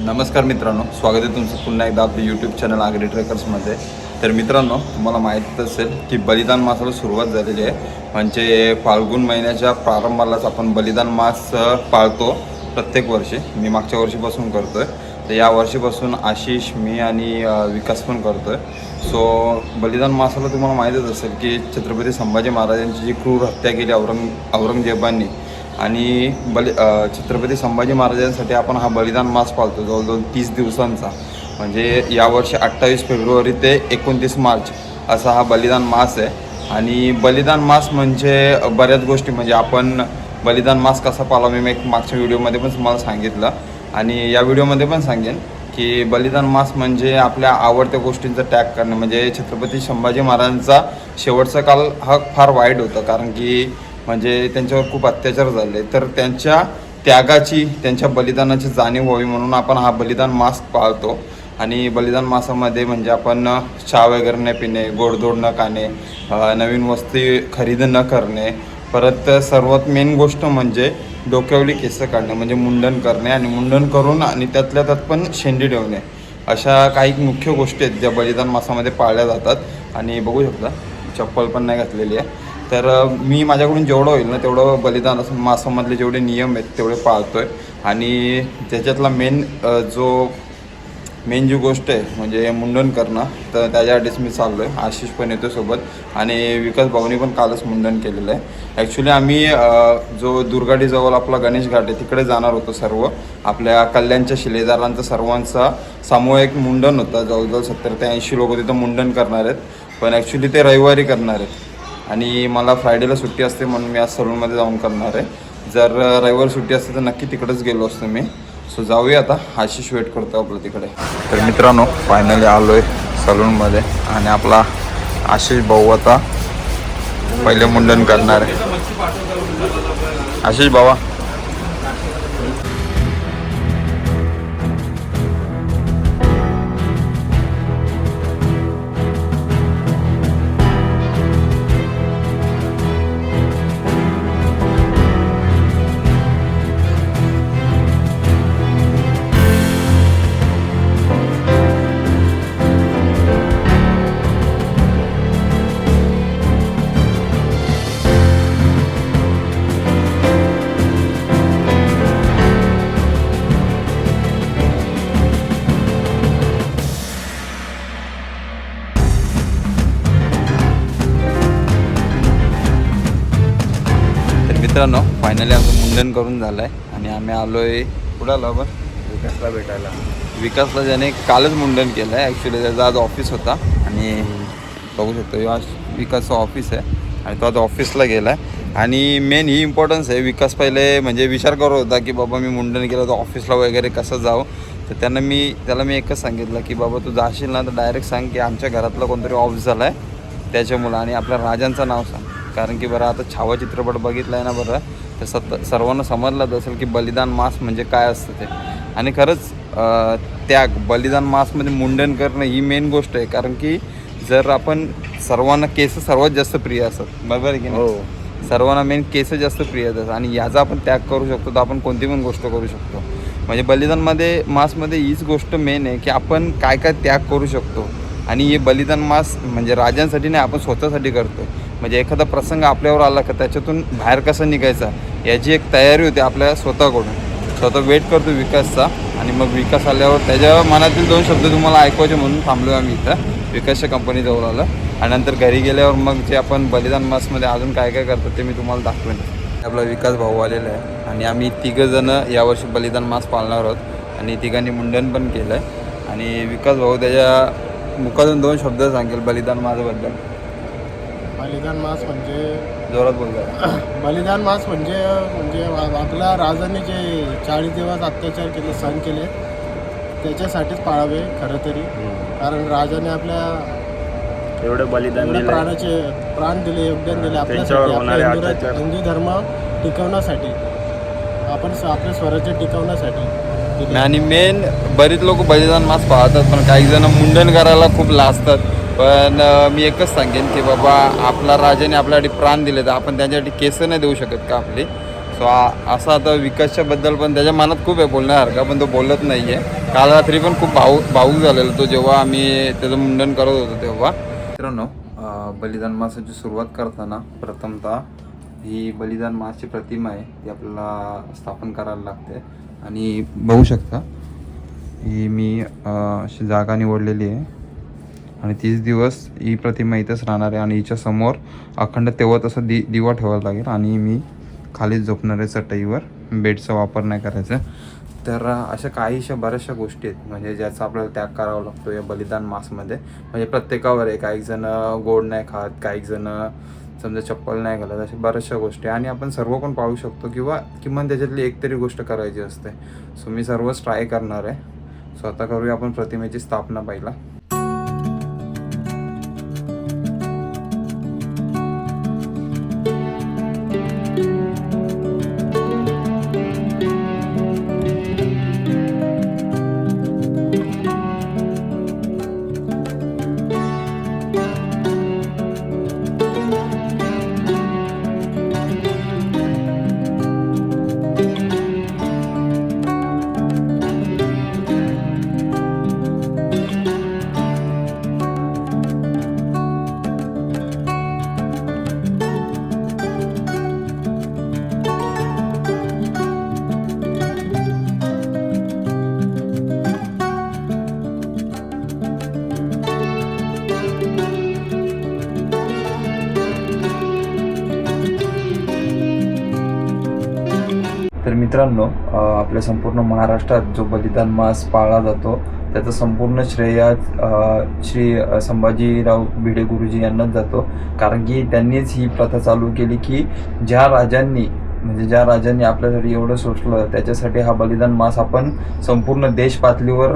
नमस्कार मित्रांनो स्वागत आहे तुमचं पुन्हा एकदा आपल्या यूट्यूब चॅनल आगरी ट्रेकर्समध्ये तर मित्रांनो तुम्हाला माहीत असेल की बलिदान मासाला सुरुवात झालेली आहे. म्हणजे फाल्गुन महिन्याच्या प्रारंभालाच आपण बलिदान मास पाळतो प्रत्येक वर्षी. मी मागच्या वर्षीपासून करतो आहे तर या वर्षीपासून आशिष मी आणि विकास पण करतो आहे सो बलिदान मासाला तुम्हाला माहीतच असेल की छत्रपती संभाजी महाराजांची जी क्रूर हत्या केली औरंग औरंगजेबांनी आणि बलि छत्रपती संभाजी महाराजांसाठी आपण हा बलिदान मास पाळतो जवळजवळ तीस दिवसांचा. म्हणजे यावर्षी अठ्ठावीस फेब्रुवारी ते एकोणतीस मार्च असा हा बलिदान मास आहे. आणि बलिदान मास म्हणजे बऱ्याच गोष्टी म्हणजे आपण बलिदान मास कसा पाळावा मी एक मागच्या व्हिडिओमध्ये पण तुम्हाला सांगितलं. आणि या व्हिडिओमध्ये पण सांगेन की बलिदान मास म्हणजे आपल्या आवडत्या गोष्टींचा टॅग करणं. म्हणजे छत्रपती संभाजी महाराजांचा शेवटचा काल हा फार वाईट होता. कारण की म्हणजे त्यांच्यावर खूप अत्याचार झाले. तर त्यांच्या त्यागाची त्यांच्या बलिदानाची जाणीव व्हावी म्हणून आपण हा बलिदान मास पाळतो. आणि बलिदान मासामध्ये म्हणजे आपण चहा वगैरे न पिणे गोडधोड न खाणे नवीन वस्तू खरेदी न करणे. परत सर्वात मेन गोष्ट म्हणजे डोक्यावली केसं काढणे म्हणजे मुंडन करणे आणि मुंडन करून आणि त्यातल्या त्यात पण शेंडी ठेवणे. अशा काही मुख्य गोष्टी आहेत ज्या बलिदान मासामध्ये पाळल्या जातात. आणि बघू शकता चप्पल पण नाही घातलेली आहे. तर मी माझ्याकडून जेवढं होईल ना तेवढं बलिदान असं मासामधले जेवढे नियम आहेत तेवढे पाळतो आहे आणि त्याच्यातला मेन जो मेन जी गोष्ट आहे म्हणजे मुंडन करणं तर त्याच्यासाठीच मी चाललो आहे आशिष पण येतो सोबत. आणि विकास भाऊनी पण कालच मुंडन केलेलं आहे. ॲक्च्युली आम्ही जो दुर्गाडीजवळ आपला गणेश घाट आहे तिकडे जाणार होतो सर्व. आपल्या कल्याणच्या शिलेदारांचं सर्वांचा सामूहिक मुंडन होतं जवळजवळ सत्तर ते ऐंशी लोक तिथं मुंडन करणार आहेत. पण ॲक्च्युली ते रविवारी करणार आहेत. आणि मला फ्रायडेला सुट्टी असते म्हणून मी आज सलूनमध्ये जाऊन करणार आहे. जर रविवार सुट्टी असते तर नक्की तिकडेच गेलो असतो मी. सो जाऊया आता. आशिष वेट करतो आपलं तिकडे. तर मित्रांनो फायनली आलो आहे सलूनमध्ये आणि आपला आशिष भाऊ आता पहिले मुंडन करणार आहे. आशिष भावा. मित्रांनो फायनली आमचं मुंडन करून झालं आहे आणि आम्ही आलो आहे कुठं आलो आपण विकासला भेटायला. विकासला ज्याने कालच मुंडन केलं आहे ॲक्च्युली त्याचा आज ऑफिस होता आणि बघू शकतो आज विकासचं ऑफिस आहे आणि तो आज ऑफिसला गेला आहे आणि मेन ही इम्पॉर्टन्स आहे विकास पहिले म्हणजे विचार करत होता की बाबा मी मुंडन केलं तर ऑफिसला वगैरे कसं जाऊ? तर त्यांना मी त्याला मी एकच सांगितलं की बाबा तू जाशील ना तर डायरेक्ट सांग की आमच्या घरातला कोणतरी ऑफ झाला आहे त्याच्यामुळं आणि आपल्या राजांचं नाव सांग. कारण की बरं आता छावा चित्रपट बघितला आहे ना बरं तर सत सर्वांना समजलंच असेल की बलिदान मास म्हणजे काय असतं ते. आणि खरंच त्याग बलिदान मासमध्ये मुंडन करणं ही मेन गोष्ट आहे. कारण की जर आपण सर्वांना केस सर्वात जास्त प्रिय असतात बरोबर आहे की नाही? हो. सर्वांना मेन केस जास्त प्रिय असतात आणि याचा आपण त्याग करू शकतो तर आपण कोणती पण गोष्ट करू शकतो. म्हणजे बलिदानमध्ये मासमध्ये हीच गोष्ट मेन आहे की आपण काय काय त्याग करू शकतो. आणि हे बलिदान मास म्हणजे राजांसाठी नाही आपण स्वतःसाठी करतो म्हणजे एखादा प्रसंग आपल्यावर आला का त्याच्यातून बाहेर कसं निघायचा याची एक तयारी होती आपल्या स्वतःकडून. स्वतः वेट करतो विकासचा आणि मग विकास आल्यावर त्याच्या मनातील दोन शब्द तुम्हाला ऐकवायचे म्हणून थांबलो आम्ही इथं. विकासच्या कंपनीजवळ आलं. आणि नंतर घरी गेल्यावर मग जे आपण बलिदान मासमध्ये अजून काय काय करतो ते मी तुम्हाला दाखवेन. आपला विकास भाऊ आलेला आहे आणि आम्ही तिघंजणं यावर्षी बलिदान मास पाळणार आहोत. आणि तिघांनी मुंडन पण केलं आहे आणि विकास भाऊ त्याच्या मुखातून दोन शब्द सांगेल बलिदान मासबद्दल. बलिदान मास म्हणजे जोरात बोलतो बलिदान मास म्हणजे म्हणजे आपल्या राजाने जे चाळीस दिवस अत्याचार केले सहन केले त्याच्यासाठीच पाळावे खरं तरी. कारण राजाने आपल्या एवढे बलिदान एवढे दिले प्राणाचे प्राण दिले योगदान दिले त्यांच्यावर आपल्यासाठी होणारे आपल्या हिंदू अत्याचार. हिंदू धर्म टिकवण्यासाठी. आपण आपले स्वराज्य टिकवण्यासाठी दिले. आणि मेन बरीच लोक बलिदान मास पाहतात पण काही जण मुंडन करायला खूप लाजतात. पण मी एकच सांगेन की बाबा आपला राजाने आपल्यासाठी प्राण दिले तर आपण त्यांच्यासाठी केस नाही देऊ शकत का आपली? सो असं आता विकासच्याबद्दल पण त्याच्या मनात खूप आहे बोलण्यासारखं पण तो बोलत नाही आहे काल रात्री पण खूप भाऊ भाऊक झालेला तो जेव्हा आम्ही त्याचं मुंडन करत होतो तेव्हा. मित्रांनो बलिदान मासाची सुरुवात करताना प्रथमतः ही बलिदान मासची प्रतिमा आहे ती आपल्याला स्थापन करायला लागते. आणि बघू शकता ही मी अशी जागा निवडलेली आहे. आणि तीस दिवस ही प्रतिमा इथंच राहणार आहे आणि हिच्या समोर अखंड तेव्हा तसं दि दिवा ठेवायला लागेल आणि मी खालीच झोपणार आहे चटईवर. बेडचा वापर नाही करायचा. तर अशा काहीशा बऱ्याचशा गोष्टी आहेत. म्हणजे ज्याचा आपल्याला त्याग करावा लागतो या बलिदान मासमध्ये. म्हणजे प्रत्येकावर आहे. काही जणं गोड नाही खात काही जणं समजा चप्पल नाही घालत अशा बऱ्याचशा गोष्टी आणि आपण सर्व पण पाळू शकतो किंवा किमान त्याच्यातली एक तरी गोष्ट करायची असते. सो मी सर्वच ट्राय करणार आहे. स्वतः करूया आपण प्रतिमेची स्थापना पहिला. मित्रांनो आपल्या संपूर्ण महाराष्ट्रात जो बलिदान मास पाळला जातो त्याचं संपूर्ण श्रेय श्री संभाजीराव भिडे गुरुजी यांनाच जातो. कारण की त्यांनीच ही प्रथा चालू केली की ज्या राजांनी म्हणजे ज्या राजांनी आपल्यासाठी एवढं सोसलं त्याच्यासाठी हा बलिदान मास आपण संपूर्ण देश पातळीवर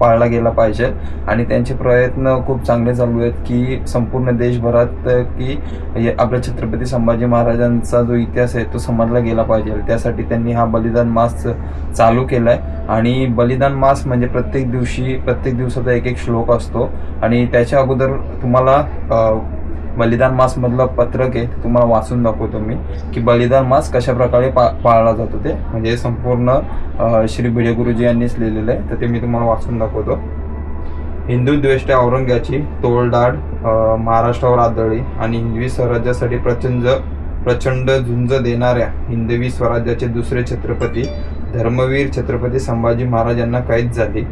पाळला गेला पाहिजे. आणि त्यांचे प्रयत्न खूप चांगले चालू आहेत की संपूर्ण देशभरात की आपल्या छत्रपती संभाजी महाराजांचा जो इतिहास आहे तो समजला गेला पाहिजे. त्यासाठी त्यांनी हा बलिदान मास चालू केला आहे आणि बलिदान मास म्हणजे प्रत्येक दिवशी प्रत्येक दिवसाचा एक एक श्लोक असतो. आणि त्याच्या अगोदर तुम्हाला बलिदान मास मधलं पत्रक आहे तुम्हाला वाचून दाखवतो मी की बलिदान मास कशा प्रकारे पा पाळला जातो ते. म्हणजे संपूर्ण श्री भिडे गुरुजी यांनीच लिहिलेलं आहे तर ते मी तुम्हाला वाचून दाखवतो. हिंदू द्वेष्ट औरंग्याची तोलडाड महाराष्ट्रावर आदळली आणि हिंदवी स्वराज्यासाठी प्रचंड प्रचंड झुंज देणाऱ्या हिंदवी स्वराज्याचे दुसरे छत्रपती धर्मवीर छत्रपती संभाजी महाराज यांना कैद झाली.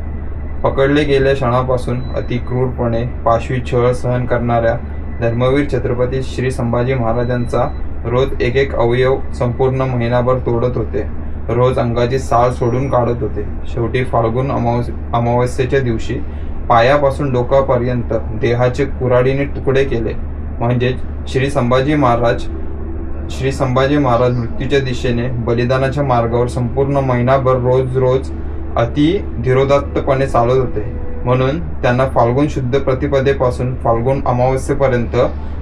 पकडले गेल्या क्षणापासून अतिक्रूरपणे पाशवी छळ सहन करणाऱ्या धर्मवीर छत्रपती श्री संभाजी महाराजांचा रोज एक एक अवयव संपूर्ण महिनाभर तोडत होते. रोज अंगाची साल सोडून काढत होते. शेवटी फाल्गुन अमावस अमावस्येच्या दिवशी पायापासून डोकापर्यंत देहाचे कुऱ्हाडीने तुकडे केले. म्हणजेच श्री संभाजी महाराज श्री संभाजी महाराज मृत्यूच्या दिशेने बलिदानाच्या मार्गावर संपूर्ण महिनाभर रोज रोज अति धीरोदात्तपणे चालत होते. म्हणून त्यांना फाल्गुन शुद्ध प्रतिपदेपासून फाल्गुन अमावस्येपर्यंत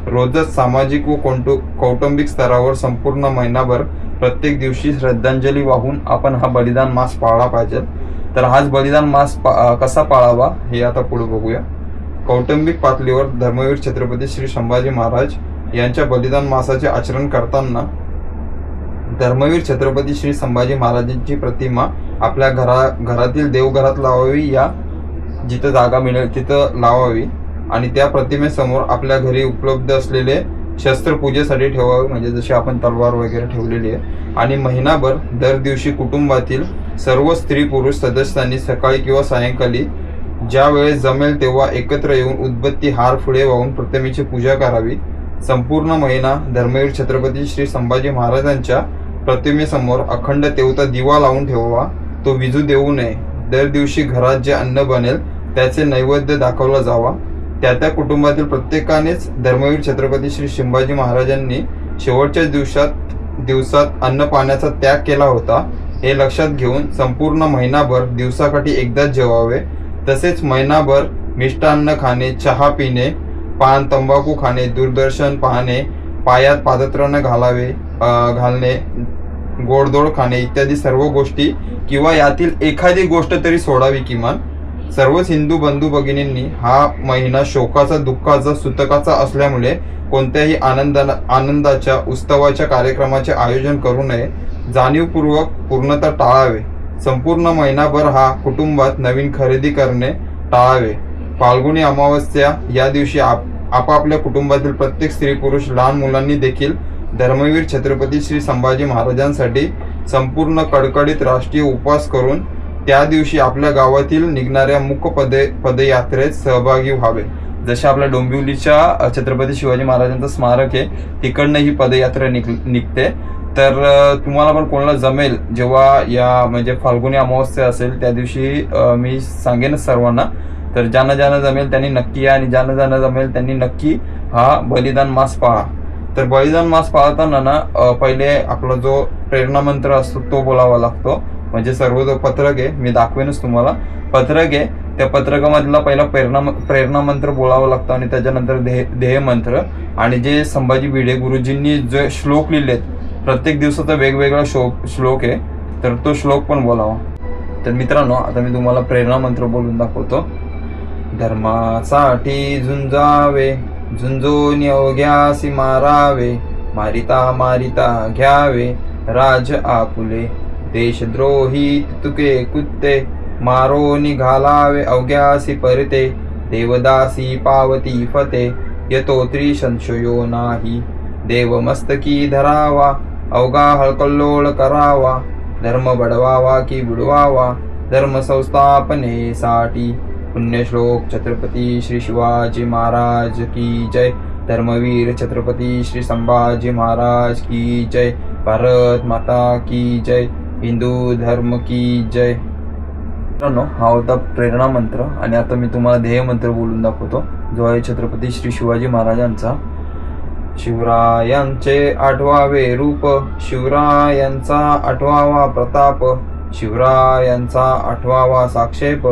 रोजच सामाजिक व कौटु कौटुंबिक स्तरावर संपूर्ण महिनाभर प्रत्येक दिवशी श्रद्धांजली वाहून आपण हा बलिदान मास पाळला पाहिजे. तर हाच बलिदान मास पा कसा पाळावा हे आता पुढे बघूया. कौटुंबिक पातळीवर धर्मवीर छत्रपती श्री संभाजी महाराज यांच्या बलिदान मासाचे आचरण करताना धर्मवीर छत्रपती श्री संभाजी महाराजांची प्रतिमा आपल्या घरा घरातील देवघरात लावावी या जिथं जागा मिळेल तिथं लावावी आणि त्या प्रतिमेसमोर आपल्या घरी उपलब्ध असलेले शस्त्रपूजेसाठी ठेवावे. म्हणजे जशी आपण तलवार वगैरे ठेवलेली आहे. आणि महिनाभर दर दिवशी कुटुंबातील सर्व स्त्री पुरुष सदस्यांनी सकाळी किंवा सायंकाळी ज्या वेळेस जमेल तेव्हा एकत्र येऊन उदबत्ती हार फुले वाहून प्रतिमेची पूजा करावी. संपूर्ण महिना धर्मवीर छत्रपती श्री संभाजी महाराजांच्या प्रतिमेसमोर अखंड तेवता दिवा लावून ठेवावा. तो विजू देऊ नये. दर दिवशी घरात जे अन्न बनेल त्याचे नैवेद्य दाखवला जावा. त्या त्या कुटुंबातील प्रत्येकानेच धर्मवीर छत्रपती श्री संभाजी महाराजांनी शेवटच्या दिवसात दिवसात अन्न पाण्याचा त्याग केला होता. हे लक्षात घेऊन संपूर्ण महिनाभर दिवसाकाठी एकदाच जेवावे. तसेच महिनाभर मिष्टान्न खाणे चहा पिणे पान तंबाखू खाणे दूरदर्शन पाहणे पायात पादत्राणे घालावे घालणे गोडधोड खाणे इत्यादी सर्व गोष्टी किंवा यातील एखादी गोष्ट तरी सोडावी किमान. सर्वच हिंदू बंधू भगिनींनी हा महिना शोकाचा दुःखाचा सुतकाचा असल्यामुळे कोणत्याही आनंदाला आनंदाच्या उत्सवाच्या कार्यक्रमाचे आयोजन करू नये. जाणीवपूर्वक पूर्णतः टाळावे. संपूर्ण महिनाभर हा कुटुंबात नवीन खरेदी करणे टाळावे. फाल्गुनी अमावस्या या दिवशी आप आपापल्या कुटुंबातील प्रत्येक स्त्री पुरुष लहान मुलांनी देखील धर्मवीर छत्रपती श्री संभाजी महाराजांसाठी संपूर्ण कडकडीत राष्ट्रीय उपवास करून त्या दिवशी आपल्या गावातील निघणाऱ्या मुख पदे पदयात्रेत सहभागी व्हावे. जसे आपल्या डोंबिवलीच्या छत्रपती शिवाजी महाराजांचं स्मारक आहे तिकडनं ही पदयात्रा निघ निघते. तर तुम्हाला पण कोणाला जमेल जेव्हा या म्हणजे फाल्गुनी अमावस्या असेल त्या दिवशी मी सांगेनच सर्वांना. तर ज्यांना ज्यांना जमेल त्यांनी नक्की या आणि ज्यांना ज्यांना जमेल त्यांनी नक्की हा बलिदान मास पाळा. तर बलिदान मास पाळताना ना पहिले आपला जो प्रेरणा मंत्र असतो तो बोलावा लागतो. म्हणजे सर्व जो पत्रक आहे मी दाखवेनच तुम्हाला. पत्रक आहे त्या पत्रकामधला पहिला प्रेरणा प्रेरणा मंत्र बोलावा लागतो आणि त्याच्यानंतर ध्येय ध्येय मंत्र. आणि जे संभाजी भिडे गुरुजींनी जे श्लोक लिहिलेत प्रत्येक दिवसाचा वेगवेगळा श्लोक श्लोक आहे तर तो श्लोक पण बोलावा. तर मित्रांनो आता मी तुम्हाला प्रेरणा मंत्र बोलून दाखवतो. धर्मासाठी झुंजावे झुंजून अवघ्यासी मारावे मारिता मारिता घ्यावे राज आपुले. देशद्रोही तुके कुत्ते मारो निघालावे अवघ्यासी परते देवदासी पावती फते यतो त्रिसंशयो नाही. देव मस्तकी धरावा अवघा हळकल्लोळ करावा धर्म बडवावा की बुडवावा धर्म संस्थापनेसाठी पुण्यश्लोक छत्रपती श्री शिवाजी महाराज की जय. धर्मवीर छत्रपती श्री संभाजी महाराज की जय. भारत माता की जय. हिंदू धर्म की जय. मित्रांनो हा होता प्रेरणा मंत्र आणि आता मी तुम्हाला ध्येय मंत्र बोलून दाखवतो. जो आहे छत्रपती श्री शिवाजी महाराजांचा. शिवरायांचे आठवावे रूप शिवरायांचा आठवावा प्रताप शिवरायांचा आठवावा साक्षेप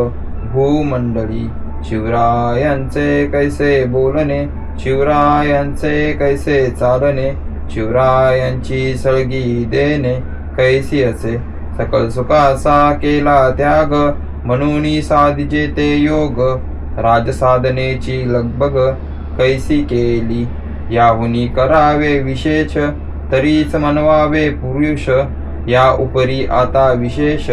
भूमंडळी. शिवरायांचे कैसे बोलणे शिवरायांचे कैसे चालणे शिवरायांची सळगी देणे कैसी असे? सकल सुखाचा केला त्याग म्हणून साधिजे ते योग. राजसाधनेची लगबग कैसी केली? याहुनी करावे विशेष तरीच मनवावे पुरुष. या उपरी आता विशेष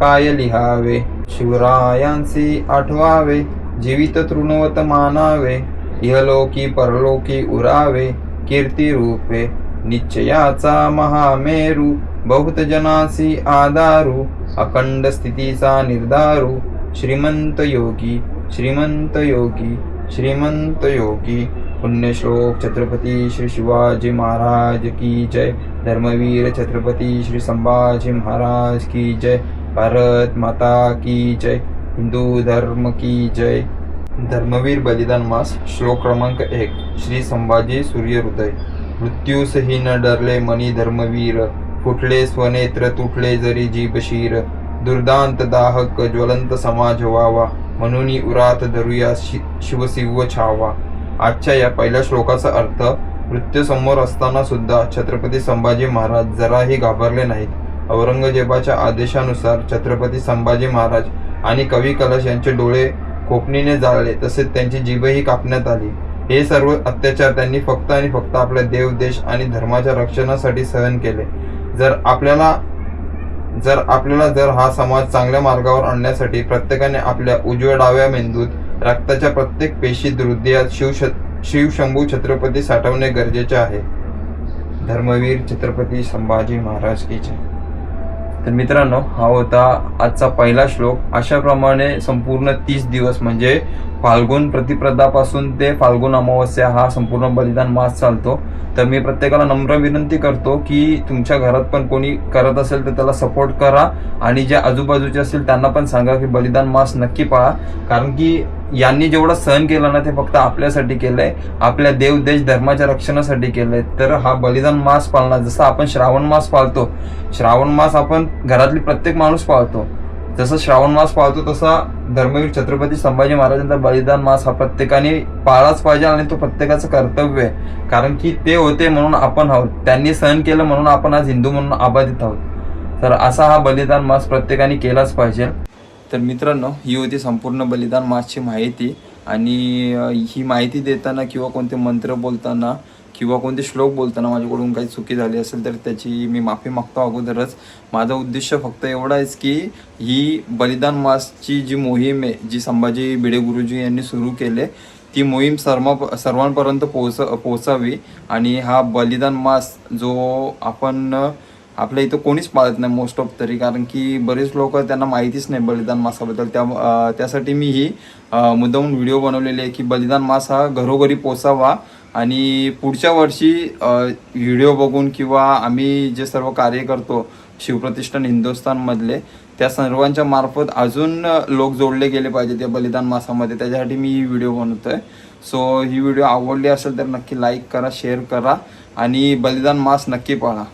काय लिहावे? शिवरायांसी आठवावे जीवित तृणवत मानावे. इहलोकी परलोकी उरावे कीर्ती रूपे निश्चयाचा महामेरू बहुतजनासी आदारू अखंड स्थितीचा निर्धारू श्रीमंत योगी श्रीमंत योगी श्रीमंत योगी पुण्यश्लोक छत्रपती श्री शिवाजी महाराज की जय। धर्मवीर छत्रपती श्री संभाजी महाराज की जय। भारत माता की जय। हिंदू धर्म की जय। धर्मवीर बलिदान मास श्लोक क्रमांक एक। श्री संभाजी सूर्यहृदय। मृत्यूसही न डरले मनी धर्मवीर। फुटले स्वनेत्र तुटले जरी जीबशीर दुर्दांत दाहक ज्वलंत समाज व्हावा म्हणून उरात धरूया शि शिवसिंह छावा. आजच्या या पहिल्या श्लोकाचा अर्थ मृत्यूसमोर असताना सुद्धा छत्रपती संभाजी महाराज जराही घाबरले नाहीत. औरंगजेबाच्या आदेशानुसार छत्रपती संभाजी महाराज आणि कवी कलश यांचे डोळे खोपणीने जाळले तसेच त्यांची जीभही कापण्यात आली. हे सर्व अत्याचार त्यांनी फक्त आणि फक्त आपल्या देव देश आणि धर्माच्या रक्षणासाठी सहन केले. जर आपल्याला जर आपल्याला जर हा समाज चांगल्या मार्गावर आणण्यासाठी प्रत्येकाने आपल्या उजव्या डाव्या मेंदूत रक्ताच्या प्रत्येक पेशीत हृदयात शिव शिवशंभू छत्रपती साठवणे गरजेचे आहे. धर्मवीर छत्रपती संभाजी महाराज की जय. तर मित्रांनो हा होता आजचा पहिला श्लोक. अशाप्रमाणे संपूर्ण तीस दिवस म्हणजे फाल्गुन प्रतिप्रदापासून ते फाल्गुन अमावस्या हा संपूर्ण बलिदान मास चालतो. तर मी प्रत्येकाला नम्र विनंती करतो की तुमच्या घरात पण कोणी करत असेल तर त्याला सपोर्ट करा. आणि जे आजूबाजूचे असतील त्यांना पण सांगा की बलिदान मास नक्की पाळा. कारण की यांनी जेवढा सहन केला ना ते फक्त आपल्यासाठी केलंय. आपल्या देव देश धर्माच्या रक्षणासाठी केलंय. तर हा बलिदान मास पाळणार. जसं आपण श्रावण मास पाळतो श्रावण मास आपण घरातली प्रत्येक माणूस पाळतो. जसं श्रावण मास पाळतो तसा धर्मवीर छत्रपती संभाजी महाराजांचा बलिदान मास हा प्रत्येकाने पाळाच पाहिजे आणि तो प्रत्येकाचं कर्तव्य आहे. कारण की ते होते म्हणून आपण आहोत. त्यांनी सहन केलं म्हणून आपण आज हिंदू म्हणून आबाधित आहोत. तर असा हा बलिदान मास प्रत्येकाने केलाच पाहिजे. तर मित्रांनो ही होती संपूर्ण बलिदान मासची माहिती. आणि ही माहिती देताना किंवा कोणते मंत्र बोलताना किंवा कोणते श्लोक बोलताना माझ्याकडून काही चुकी झाली असेल तर त्याची मी माफी मागतो अगोदरच. माझा उद्देश फक्त एवढा आहेच की ही बलिदान मासची जी मोहीम आहे जी संभाजी भिडे गुरुजी यांनी सुरू केले ती मोहीम सर्व सर्वांपर्यंत पोहोच पोहोचावी. आणि हा बलिदान मास जो आपण आपल्या इथं कोणीच पाळत नाही मोस्ट ऑफ तरी. कारण की बरेच लोक त्यांना माहितीच नाही बलिदान मासाबद्दल. त्या त्यासाठी मी ही मुद्दाहून व्हिडिओ बनवलेली आहे की बलिदान मास हा घरोघरी पोचावा आणि पुढच्या वर्षी व्हिडिओ बघून किंवा आम्ही जे सर्व कार्य करतो शिवप्रतिष्ठान हिंदुस्थानमधले त्या सर्वांच्या मार्फत अजून लोक जोडले गेले पाहिजे त्या बलिदान मासामध्ये. त्याच्यासाठी मी ही व्हिडिओ बनवतो आहे सो ही व्हिडिओ आवडली असेल तर नक्की लाईक करा शेअर करा आणि बलिदान मास नक्की पाळा.